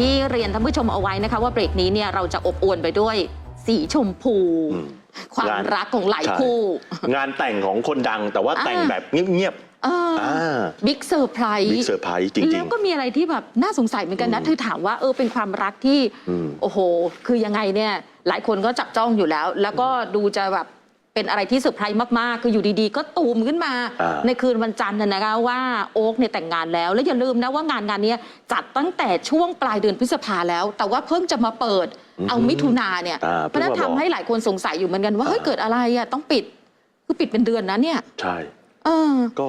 ที่เรียนท่านผู้ชมเอาไว้นะคะ ว่าเบรกนี้เนี่ยเราจะอบอวลไปด้วยสีชมพู อืม ความงาน รักของหลายใช่คู่ งานแต่งของคนดังแต่ว่าอ่าแต่งแบบเงียบเออๆอ่าบิ๊กเซอร์ไพรบิ๊กส์เซอร์ไพรส์จริแล้งวก็มีอะไรที่แบบน่าสงสัยเหมือนกันนะอืมเธอถามว่าเออเป็นความรักที่ อืมโอ้โห คือยังไงเนี่ย หลายคนก็จับจ้องอยู่แล้ว แล้วก็ดูจะแบบ เป็นอะไรที่เซอร์ไพรส์มาก ๆ คืออยู่ดีๆ ก็ตูมขึ้นมา อ่า ในคืนวันจันทร์น่ะนะคะว่าโอ๊กเนี่ยแต่งงานแล้ว แล้วอย่าลืมนะว่างานงานเนี้ยจัดตั้งแต่ช่วงปลายเดือนพฤษภาแล้ว แต่ว่าเพิ่งจะมาเปิดเอามิถุนาเนี่ยอ่าเพราะฉะนั้นเพิ่งมาบอกทำให้หลายคนสงสัยอยู่เหมือนกันว่าเฮ้ยอ่า เกิดอะไรอะต้องปิดคือปิดเป็นเดือนนะเนี่ยๆใช่ เออ ก็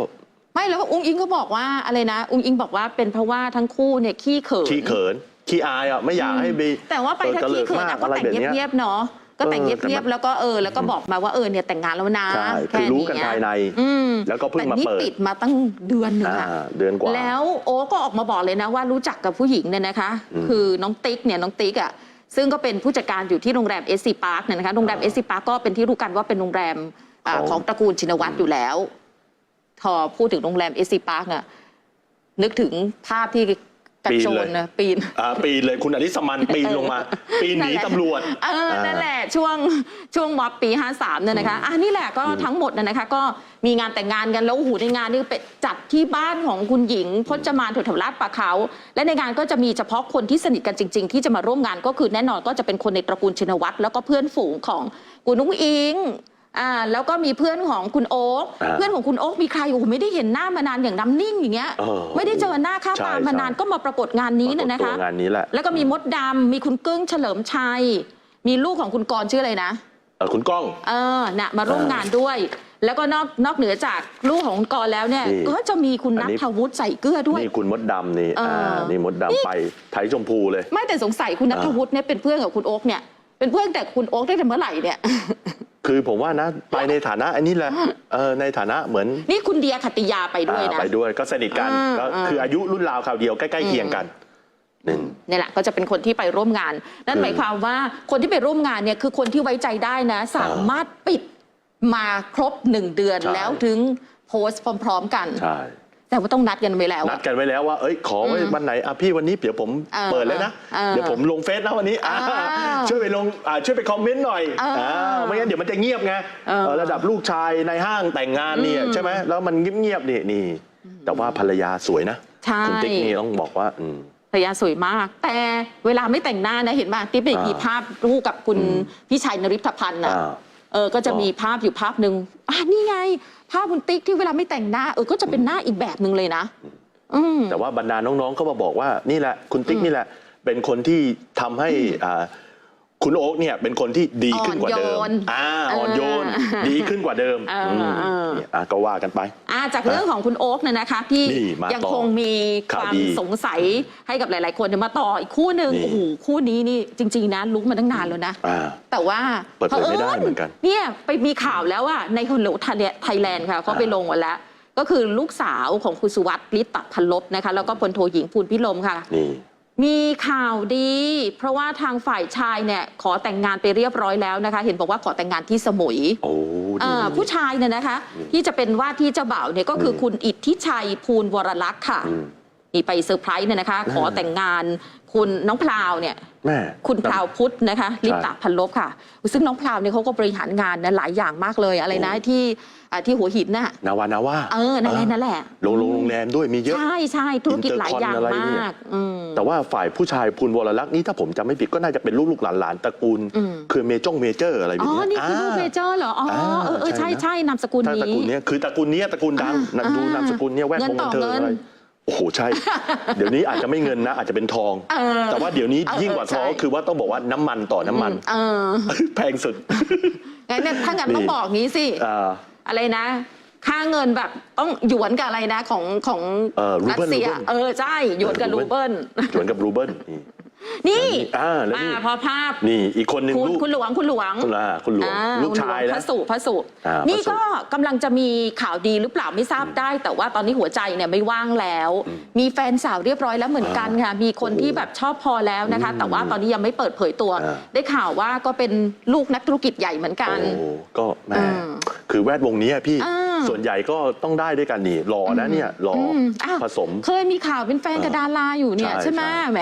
ไม่แล้วอุ้งอิงก็บอกว่าอะไรนะ อุ้งอิงบอกว่าเป็นเพราะว่าทั้งคู่เนี่ยขี้เขินขี้เขินขี้อายอะไม่อยากให้ไปแต่ว่าไปถ้าขี้เขินอะก็แต่งเงียบๆเนาะ ก็แต่งเออเแต่งียมับนๆแล้วก็เออแล้วก็บอกมาว่าเออเนี่ยแต่งงานแล้วนะใช่แค่คือรู้กันเยภายใน อืมแล้วก็เพิ่งมาแต่นี่เปิด ปิดมาตั้งเดือนหนึ่งอ่าอะ เดือนกว่า แล้วโอ้ก็ออกมาบอกเลยนะว่ารู้จักกับผู้หญิงเนี่ยนะคะ อืมคือน้องติ๊กเนี่ยน้องติ๊กอะซึ่งก็เป็นผู้จัดการอยู่ที่โรงแรม SC Park เนี่ยนะคะโรงแรมอ่า SC Park ก็เป็นที่รู้กันว่าเป็นโรงแรมอ่าของ ของตระกูลชินวัตรอยู่แล้วพอพูดถึงโรงแรม SC Park อะนึกถึงภาพที่ กระโจนนะปีน อ่าปีนเลยคุณอลิสมันปีนลงมา ปีนหนีนั่นแหละตำรวจ เออ นั่นแหละ ช่วง ช่วงม็อบปี 53เนี่ยนะคะ อะ นี่แหละก็ทั้งหมดนะนะคะ ก็มีงานแต่งงานกัน แล้วโอ้โหในงานนี่เป็นจัดที่บ้านของคุณหญิงพจมานแถวๆลาดปลาเขา และในงานก็จะมีเฉพาะคนที่สนิทกันจริง ๆ ที่จะมาร่วมงานก็คือแน่นอนก็จะเป็นคนในตระกูลชินวัตรแล้วก็เพื่อนฝูงของคุณนุ้งอิง อ่าแล้วก็มีเพื่อนของคุณโอ๊คอ่าเพื่อนของคุณโอ๊คมีใครโอ้โหไม่ได้เห็นหน้ามานานอย่างน้ำนิ่งอย่างเงี้ย เออไม่ได้เจอหน้าค่าใช่ตามานานใช่ ก็มาปรากฏงานนี้เนี่ยนะคะปรากฏตัวงานนี้แหละแล้วก็มีมดดำมีคุณกึ้งเฉลิมชัย มีลูกของคุณกรณ์ชื่ออะไรนะ เออคุณก้อง เออน่ะมาร่วมงานด้วย แล้วก็นอกนอกเหนือจากลูกของคุณกรณ์แล้วเนี่ย นี่ก็จะมีคุณอันันนี้ทวุฒิใส่เกลือด้วย นี่คุณมดดำนี่เอออ่อ่านี่มดดำไปไทยชมพูเลย ไม่แต่สงสัยคุณนัทวุฒิเนี่ยเป็นเพื่อนกับคุณโอ๊กเนี่ยเป็นเพื่อนแต่คุณโอ๊กได้แต่เมื่อไหร่เนี่ย คือผมว่านะไปในฐานะอันนี้แหละเออในฐานะเหมือนนี่คุณเดียขตติยาไปด้วยอ่านะไปด้วยก็สนิทกันอ่าก็อ่า คืออายุรุ่นราวคราวเดียวใกล้ๆเคียงกันอืมเนี่ยแหละก็จะเป็นคนที่ไปร่วมงาน นั่นอืมหมายความว่าคนที่ไปร่วมงานเนี่ยคือคนที่ไว้ใจได้นะ สามารถปิดมาครบหนึ่งเดือนใช่ แล้วถึงโพสต์พร้อม ๆ กัน ใช่ แต่ว่าต้องนัดกันไว้แล้ว นัอะดกันไว้แล้วว่า เอ้ย ขอไว้อืมวันไหน อะพี่วันนี้เดี๋ยวผมเออเปิดเลยนะเออเดี๋ยวผมลงเฟซนะวันนี้อ่าอ่าช่วยไปลงอ่าช่วยไปคอมเมนต์หน่อยเอออ่าไม่งั้นเดี๋ยวมันจะเงียบไงเออเออระดับลูกชายในห้างแต่งงานเนี่ยอืมใช่ไหมแล้วมันเงียบๆนี่นี่ แต่ว่าภรรยาสวยนะใช่คุณติ๊กนี่ต้องบอกว่าอืมภรรยาสวยมาก แต่เวลาไม่แต่งหน้านะเห็นป่ะติ๊บเด็กอ่ามีมีภาพคู่กับคุณอืมพี่ชัยนริพพันธ์นะอ่า เออก็จะก็มีภาพอยู่ภาพหนึ่งอะนี่ไง ภาพคุณติ๊กที่เวลาไม่แต่งหน้าเออก็จะเป็นหน้าอีกแบบหนึ่งเลยนะอืมแต่ว่าบรรดาน้องๆก็มาบอกว่านี่แหละคุณติ๊กอืมนี่แหละ เป็นคนที่ทำให้อ่า คุณโอ๊กเนี่ยเป็นคนที่ดีขึ้นกว่าเดิม อ่อนโยนอ่าอ่อนโยน เออดีขึ้นกว่าเดิมเออมเออ นี่อะก็ว่ากันไป อ่าจากเรื่องของคุณโอ๊กเนี่ยนะคะที่นี่มายัยังคงมีคข่าววามดีสงสัยให้กับหลาย ๆ คนเดี๋ยวมาต่ออีกคู่หนึ่งนี่ โอ้โหคู่นี้นี่จริง ๆ นะลุกมาตั้งนานแล้วนะ อ่า แต่ว่าเปิดเผยไม่ได้เหมือนกันเนี่ยไปมีข่าวแล้วว่าในคนโหลไทยแลนด์ค่ะเขาไปลงหมดแล้ว ก็คือลูกสาวของคุณสุวัสดิ์ลิตตพันลบนะคะ แล้วก็พลโทหญิงภูลพิลมค่ะ นี่ มีข่าวดี เพราะว่าทางฝ่ายชายเนี่ยขอแต่งงานไปเรียบร้อยแล้วนะคะ เห็นบอกว่าขอแต่งงานที่สมุยโอ้ดี อ่าผู้ชายเนี่ยนะคะ ที่จะเป็นว่าที่เจ้าบ่าวเนี่ยก็คืออม คุณอิทธิชัยภูลวรลักษณ์ค่ะ อืม นี่ไปเซอร์ไพรส์เนี่ยนะคะ ขอแต่งงานคุณน้องพลาวเนี่ยแม่คุณพราวพุทธนะคะลิปตาพันลบค่ะ ซึ่งน้องพราวเนี่ยเขาก็บริหารงานนะหลายอย่างมากเลยอะไรนะโอ้ที่อ่าที่หัวหินน่ะนาวานาว่าเออนั่นแหละนั่นแหละโรงโรงโรงแรมด้วยมีเยอะ ใช่ใช่ธุรกิจหลายอย่างอินเตอร์คอนอะไรเนี่มายกอืมแต่ว่าฝ่ายผู้ชายพูนวรลักษณ์นี่ถ้าผมจำไม่ผิดก็น่าจะเป็นลูกลูกๆหลานๆตระกูลอืมคือเมจงเมเจอร์อะไรแบบอ๋อเนี้ยนี่คือลูกเมเจอร์เหรออ๋ออาเออเออใช่ใช่นะใช่นามสกุลถ้าตระนี้กูลเนี้ยคือตระกูลเนี้ยตระกูลดังอ่านะดูนามสกุลเนี้ยแวดเงิวนงต่บัอนเทิงเงินอะไรโอ้โหใช่ เดี๋ยวนี้อาจจะไม่เงินนะ อาจจะเป็นทอง เออแต่ว่าเดี๋ยวนี้เออยิ่งกว่าเออทองใช่ คือว่าต้องบอกว่าน้ำมันต่อน้ำมัน เออแพงสุด งั้นเนี่ยถ้างั้นนี่ ต้องบอกงี้สิ อ่า อะไรนะ ค่าเงินแบบต้องหยวนกับอะไรนะของของเออรูรัสเบิลเซียรูเบิล เออใช่หยวนกับเออรูรูเบิเบิลลชวนกับรูเบิลนี่ นี่อ่าแล้วอ่านี่พอภาพนี่อีกคนหนึ่งคุณลูกคุณหลวงคุณหลวงคุณอ่าคุณหลวงอ่าลูกชายคุณหวงพนะ ระสุพระสุอ่านี่พระสุก็กำลังจะมีข่าวดีหรือเปล่าไม่ทราบได้ แต่ว่าตอนนี้หัวใจเนี่ยไม่ว่างแล้วอืมมีแฟนสาวเรียบร้อยแล้วเหมือนกันค่ะ มีคนที่แบบชอบพอแล้วนะคะอืมแต่ว่าตอนนี้ยังไม่เปิดเผยตัว อ่า ได้ข่าวว่าก็เป็นลูกนักธุรกิจใหญ่เหมือนกัน โอ้ก็แม่อืมคือแวดวงนี้อะพี่อ่า ส่วนใหญ่ก็ต้องได้ด้วยกันนี่หล่อนะเนี่ยหล่ออมอ้าวผสม เคยมีข่าวเป็นแฟนกับเออดาราอยู่เนี่ยใช่ใช่ไหมใช่ แหม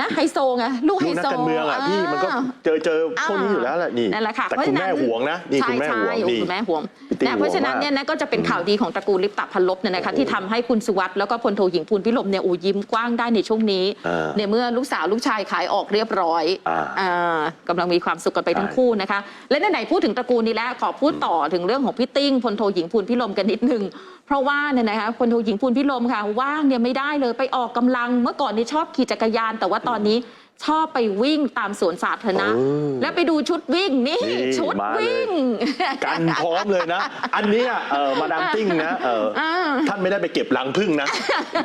นะไฮโซไงลูกไฮลูกนักโซการเมืองอะพี่มันก็เจอเจอพวกนี้อยู่แล้วแหละนี่นั่นแหละค่ะแต่เพราะคุณฉะแม่ห่วงนะนี่ใช่คุณแม่ใช่ห่วงโอ้นี่ คุณแม่ห่วงพี่ ติ๊กนะเพราะฉะนั้นห่วงมากเนี่ยนะก็จะเป็นข่าวดีของตระกูลลิปตะพันลบเนี่ยนะคะที่ทำให้คุณสุวัสด์แล้วก็พลโทหญิงภูลพิรมเนี่ยอูยิ้มกว้างได้ในช่วงนี้อ่าเนี่ยเมื่อลูกสาวลูกชายขายออกเรียบร้อยอ่าอ่ากำลังมีความสุขกันไปทั้งใช่คู่นะคะ และไหนๆพูดถึงตระกูลนี้แล้วขอพูดต่อถึงเรื่องของพี่ติ้งพลโทหญิงภูลพิรมกันนิดนึงเพราะว่าเนี่ยนะคะพลโทหญิงภูลพิรมค่ะว่างเนี่ยไม่ได้เลยไปออกกำลังเมื่อก่อนนี่ชอบขี่จักรยาน แต่ว่าตอนนี้ ชอบไปวิ่งตามสวนสาธารณะโอ้แล้วไปดูชุดวิ่งนี่นี่ชุดมาเลย วิ่ง กันพร้อมเลยนะ อันเนี้ยเออมาดามติ้งนะเอออาท่านไม่ได้ไปเก็บรังพึ่งนะ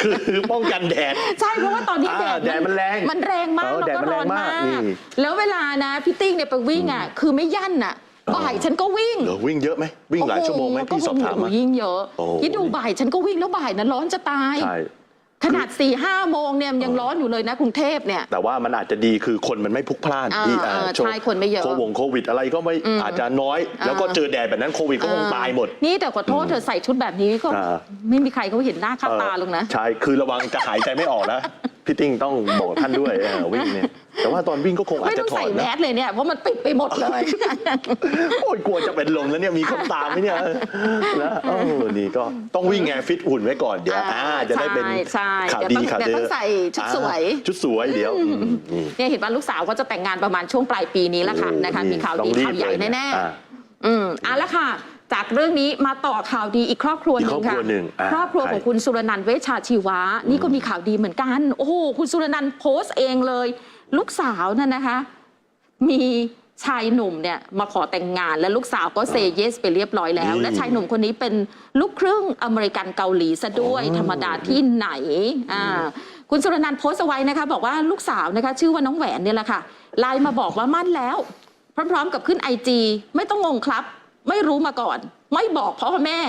คือป้องกันแดด ใช่เพราะว่าตอนนี้อ่าแดดแดดมันแรงมันแรงมากเออแล้วแดดก็มันร้อนแรงมามากกนี่แล้วเวลานะพี่ติ้งเนี่ยไปวิ่งอะคือไม่ยั่นอะเออ บ่ายฉันก็วิ่งเหรอวิ่งเยอะไหมวิ่งหลายชั่วโมงไหมโอ้พี่สอบถามก็มาวิ่งเยอะโอ้คิดดูบ่ายฉันก็วิ่งแล้วบ่ายนั้นร้อนจะตาย ใช่ ขนาด4ี่ห้าโมงเนี่ยยังร้อนอยู่เลยนะกรุงเทพเนี่ย แต่ว่ามันอาจจะดีคือคนมันไม่พลุกพล่านอ่าที่อ่าอ่าใช่คนไม่เยอะโควงโควิดอะไรก็ไม่อืมอาจจะน้อยอ่าแล้วก็เจอแดดแบบนั้นโควิดก็คงตายหมด นี่แต่ขอโทษเธอใส่ชุดแบบนี้ก็อ่าไม่มีใครเขาเห็นหน้าค่าตาลงนะ ใช่ คือระวังจะหายใจไม่ออกนะพี่ติ้งต้องบอกท่านด้วยเออวิ่งเนี่ย แต่ว่าตอนวิ่งก็คงอาจไม่จะต้องถอใส่ดแมนะสเลยเนี่ย เพราะมันปิดไปหมดเลย โอ้ยกลัวจะเป็นลมแล้วเนี่ยมีคนตามไหมเนี่ยนะเออนี่ก็ต้องวิ่งไงฟิตหุ่นไว้ก่อนเดี๋ยวอ่าอ่าจะได้เป็นใช่ข่าวเดี๋ดียวต้องข่าวเดี๋ยวเดืต้องใส่ชุดสวยชุดสวยเดี๋ยวอืมนี่เนี่ยเห็นว่าลูกสาวก็จะแต่งงานประมาณช่วงปลายปีนี้แหละค่ะโอ้นะคะนี่มีข่าวต้อดีงรีบข่าวใหญ่เลยแน่อ่าๆอืมอะแล้วค่ะ จากเรื่องนี้มาต่อข่าวดีอีกครอบครัวหอีกนึ่ครงอบคค่ะรัวหนึ่งอะครอบครัวใครของคุณสุรนันท์เวชชาชีวะ นี่ก็มีข่าวดีเหมือนกัน โอ้โหคุณสุรนันท์โพสต์เองเลย ลูกสาวนั่นนะคะ มีชายหนุ่มเนี่ยมาขอแต่งงานและลูกสาวก็เซเยสไปเรียบร้อยแล้วนี่และชายหนุ่มคนนี้เป็นลูกครึ่งอเมริกันเกาหลีซะด้วยอ๋อธรรมดาที่ไหนอ่าคุณสุรนันท์โพสต์เอาไว้นะคะบอกว่าลูกสาวนะคะ ชื่อว่าน้องแหวนเนี่ยแหละค่ะไลน์มาบอกว่ามั่นแล้ว พร้อมๆกับขึ้นไอจีไม่ต้องงงครับ ไม่รู้มาก่อน ไม่บอกพ่อแม่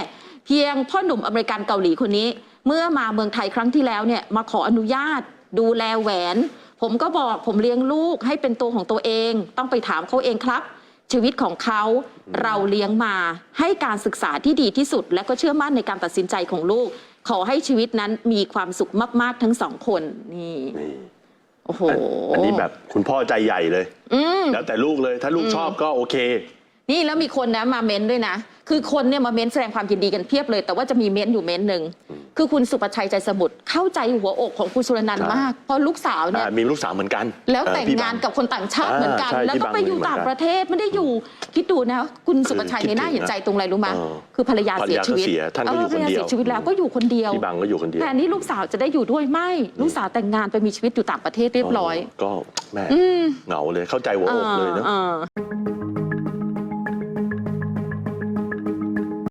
เพียงพ่อหนุ่มอเมริกันเกาหลีคนนี้ เมื่อมาเมืองไทยครั้งที่แล้วเนี่ยมาขออนุญาต ดูแลแหวน ผมก็บอกผมเลี้ยงลูกให้เป็นตัวของตัวเอง ต้องไปถามเขาเองครับ ชีวิตของเขาเราเลี้ยงมาให้การศึกษาที่ดีที่สุด และก็เชื่อมั่นในการตัดสินใจของลูก ขอให้ชีวิตนั้นมีความสุขมาก ๆ ทั้งสองคนนี่นี่โอ้โหอันนี้แบบคุณพ่อใจใหญ่เลย อืม แล้วแต่ลูกเลยถ้าลูกชอบก็โอเค นี่แล้วมีคนนะมาเม้นด้วยนะ คือคนเนี่ยมาเม้นแสดงความยินดีกันเพียบเลย แต่ว่าจะมีเม้นอยู่เม้นหนึ่ง คือคุณสุประชัยใจสมุทรเข้าใจหัวอกของคุณสุรนันท์ใช่มาก เพราะลูกสาวเนี่ย อ่ามีลูกสาวเหมือนกันแล้วเออแต่งพี่งานบักับคนต่างชาติเหมือนกัน อ่าใช่แล้วก็ไปอยู่ที่บางต่างเหมือนกันประเทศไม่ได้อยู่ คิดดูนะ คุณสุประชัยคือเนี่ยน่าเห็นใจตรงอะไรรู้ไหมเออคือภรรยาภรรเสียยาชีวิตก็เสียท่านก็อยู่ภรรยาคนเดียวเสียชีวิตแล้วก็อยู่คนเดียว พี่บังก็อยู่คนเดียวแต่นี่ลูกสาวจะได้อยู่ด้วยไม่ ลูกสาวแต่งงานไปมีชีวิตอยู่ต่างประเทศเรียบร้อย ก็แม่เหงาเลยเข้าใจหัวอกเลยเนอะ ออ